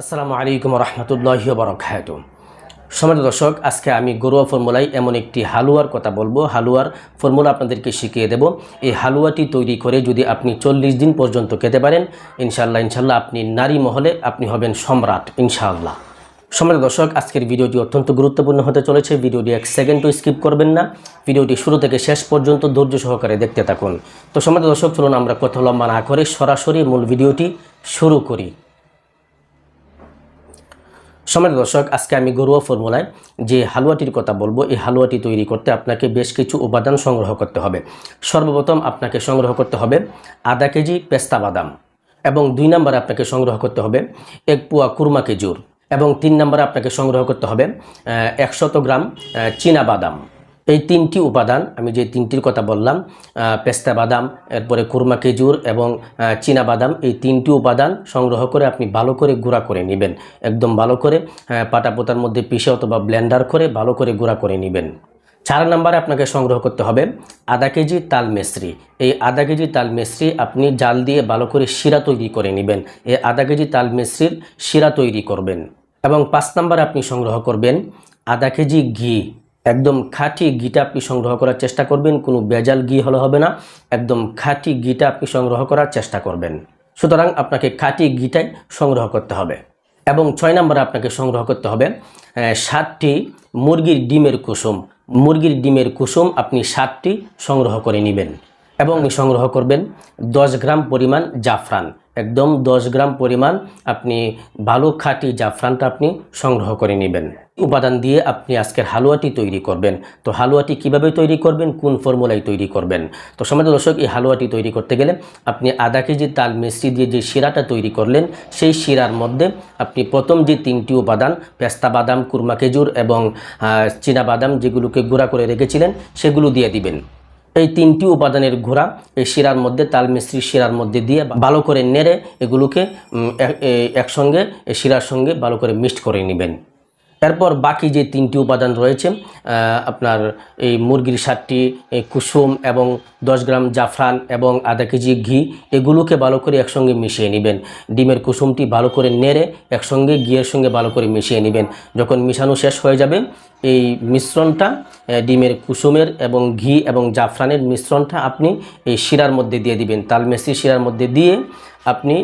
আসসালামু আলাইকুম রহমতুল্লাহ বরকাত সমাজ দর্শক, আজকে আমি গরুয়া ফর্মুলায় এমন একটি হালুয়ার কথা বলব। হালুয়ার ফর্মুলা আপনাদেরকে শিখিয়ে দেব। এই হালুয়াটি তৈরি করে যদি আপনি চল্লিশ দিন পর্যন্ত খেতে পারেন ইনশাল্লাহ ইনশাল্লাহ আপনি নারী মহলে আপনি হবেন সম্রাট, ইনশাআল্লাহ। সমাজ দর্শক, আজকের ভিডিওটি অত্যন্ত গুরুত্বপূর্ণ হতে চলেছে। ভিডিওটি এক সেকেন্ডও স্কিপ করবেন না। ভিডিওটি শুরু থেকে শেষ পর্যন্ত ধৈর্য সহকারে দেখতে থাকুন। তো সমাজ দর্শক, চলুন আমরা কথা লম্বা না করে সরাসরি মূল ভিডিওটি শুরু করি। সমাজ দর্শক, আজকে আমি ঘরোয়া ফর্মুলায় যে হালুয়াটির কথা বলব, এই হালুয়াটি তৈরি করতে আপনাকে বেশ কিছু উপাদান সংগ্রহ করতে হবে। সর্বপ্রথম আপনাকে সংগ্রহ করতে হবে আধা কেজি পেস্তা বাদাম এবং দুই নম্বরে আপনাকে সংগ্রহ করতে হবে এক পোয়া কুরমা খেজুর এবং তিন নম্বরে আপনাকে সংগ্রহ করতে হবে একশত গ্রাম চীনা বাদাম। এই তিনটি উপাদান, আমি যে তিনটির কথা বললাম পেস্তা বাদাম, এরপরে কুরমা খেজুর এবং চীনা বাদাম, এই তিনটি উপাদান সংগ্রহ করে আপনি ভালো করে গুঁড়া করে নেবেন। একদম ভালো করে পাটা পোতার মধ্যে পিষে অথবা ব্লেন্ডার করে ভালো করে গুঁড়া করে নেবেন। চার নাম্বারে আপনাকে সংগ্রহ করতে হবে আধা কেজি তাল মেসরি এই আধা কেজি তাল মেসরি আপনি জাল দিয়ে ভালো করে শিরা তৈরি করে নেবেন। এই আধা কেজি তাল মেসরির শিরা তৈরি করবেন। এবং পাঁচ নাম্বারে আপনি সংগ্রহ করবেন আধা কেজি ঘি। একদম খাঁটি গিটা আপনি সংগ্রহ করার চেষ্টা করবেন, কোনো বেজাল ঘি হলে হবে না, একদম খাঁটি গিটা আপনি সংগ্রহ করার চেষ্টা করবেন। সুতরাং আপনাকে খাঁটি ঘিটাই সংগ্রহ করতে হবে। এবং ছয় নম্বরে আপনাকে সংগ্রহ করতে হবে সাতটি মুরগির ডিমের কুসুম। মুরগির ডিমের কুসুম আপনি সাতটি সংগ্রহ করে নেবেন। এবং সংগ্রহ করবেন দশ গ্রাম পরিমাণ জাফরান। একদম দশ গ্রাম পরিমাণ আপনি ভালো খাঁটি জাফরানটা আপনি সংগ্রহ করে নেবেন। উপাদান দিয়ে আপনি আজকের হালুয়াটি তৈরি করবেন। তো হালুয়াটি কীভাবে তৈরি করবেন? কোন ফর্মুলায় তৈরি করবেন? তো সমাজ দর্শক, এই হালুয়াটি তৈরি করতে গেলে আপনি আধা কেজি তাল মিশ্রি দিয়ে যে শিরাটা তৈরি করলেন, সেই শিরার মধ্যে আপনি প্রথম যে তিনটি উপাদান, পেস্তা বাদাম, কুরমা খেজুর এবং চীনা বাদাম যেগুলোকে গুঁড়া করে রেখেছিলেন, সেগুলো দিয়ে দিবেন। এই তিনটি উপাদানের ঘোড়া এই শিরার মধ্যে, তাল মিস্ত্রি শিরার মধ্যে দিয়ে ভালো করে নেড়ে এগুলোকে একসঙ্গে শিরার সঙ্গে ভালো করে মিক্সড করে নেবেন। এরপর বাকি যে তিনটি উপাদান রয়েছে আপনার এই মুরগির সাতটি কুসুম এবং দশ গ্রাম জাফরান এবং আধা কেজি ঘি, এগুলোকে ভালো করে একসঙ্গে মিশিয়ে নেবেন। ডিমের কুসুমটি ভালো করে নেড়ে একসঙ্গে ঘিয়ের সঙ্গে ভালো করে মিশিয়ে নেবেন। যখন মিশানো শেষ হয়ে যাবে, এই মিশ্রণটা ডিমের কুসুমের এবং ঘি এবং জাফরানের মিশ্রণটা আপনি এই শিরার মধ্যে দিয়ে দিবেন। তাল তালমেসি শিরার মধ্যে দিয়ে আপনি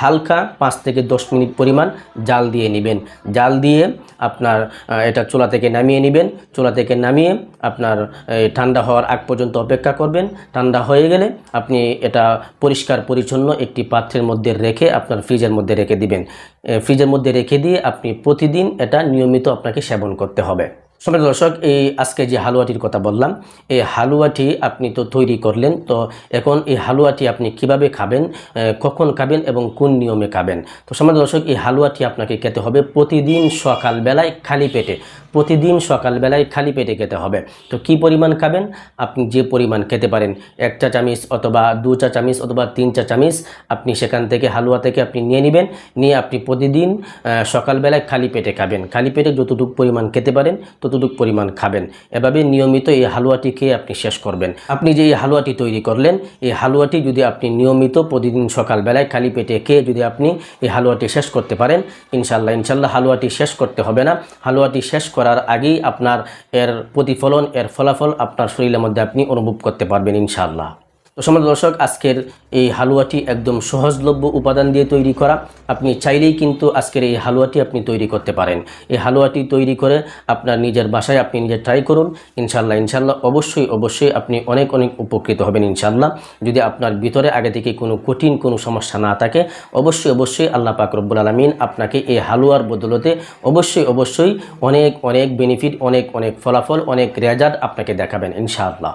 হালকা পাঁচ থেকে দশ মিনিট পরিমাণ জাল দিয়ে নেবেন। জাল দিয়ে আপনার এটা চুলা থেকে নামিয়ে নেবেন। চুলা থেকে নামিয়ে আপনার ঠান্ডা হওয়ার আগ পর্যন্ত অপেক্ষা করবেন। ঠান্ডা হয়ে গেলে আপনি এটা পরিষ্কার পরিচ্ছন্ন একটি পাত্রের মধ্যে রেখে আপনার ফ্রিজের মধ্যে রেখে দিবেন। ফ্রিজের মধ্যে রেখে দিয়ে আপনি প্রতিদিন এটা নিয়মিত আপনাকে সেবন করতে হবে। সবাই দর্শক, এই আজকে যে হালুয়াটির কথা বললাম, এই হালুয়াটি আপনি তো তৈরি করলেন, তো এখন এই হালুয়াটি আপনি কীভাবে খাবেন কখন খাবেন এবং কোন নিয়মে খাবেন? তো সমাজ দর্শক, এই হালুয়াটি আপনাকে খেতে হবে প্রতিদিন সকালবেলায় খালি পেটে, প্রতিদিন সকালবেলায় খালি পেটে খেতে হবে। তো কি পরিমাণ খাবেন? আপনি যে পরিমাণ খেতে পারেন, এক চা চামিচ অথবা দু চা চামিচ অথবা তিন চা চামিচ, আপনি সেখান থেকে হালুয়া থেকে আপনি নিয়ে নেবেন, নিয়ে আপনি প্রতিদিন সকালবেলায় খালি পেটে খাবেন। খালি পেটে যতটুকু পরিমাণ খেতে পারেন ততটুকু পরিমাণ খাবেন এভাবে নিয়মিত এই হালুয়াটি খেয়ে আপনি শেষ করবেন। আপনি যে এই হালুয়াটি তৈরি করলেন, এই হালুয়াটি যদি আপনি নিয়মিত প্রতিদিন সকালবেলায় খালি পেটে খেয়ে যদি আপনি এই হালুয়াটি শেষ করতে পারেন ইনশাল্লাহ ইনশাল্লাহ হালুয়াটি শেষ করতে হবে না। হালুয়াটি শেষ করার আগেই আপনার এর প্রতিফলন, এর ফলাফল আপনার শরীরের মধ্যে আপনি অনুভব করতে পারবেন, ইনশাআল্লাহ। তো দর্শক, আজকের এই হালুয়াটি একদম সহজলভ্য উপাদান দিয়ে তৈরি করা। আপনি চাইলেই কিন্তু আজকের এই হালুয়াটি আপনি তৈরি করতে পারেন। এই হালুয়াটি তৈরি করে আপনার নিজের বাসায় আপনি নিজে ট্রাই করুন। ইনশাল্লাহ ইনশাল্লাহ অবশ্যই অবশ্যই আপনি অনেক অনেক উপকৃত হবেন ইনশাল্লাহ যদি আপনার ভিতরে আগে থেকে কোনো কঠিন কোনো সমস্যা না থাকে, অবশ্যই অবশ্যই আল্লাহ পাক রব্বুল আলমিন আপনাকে এই হালুয়ার বদলতে অবশ্যই অবশ্যই অনেক অনেক বেনিফিট অনেক অনেক ফলাফল, অনেক রেজাল্ট আপনাকে দেখাবেন ইনশাআল্লাহ।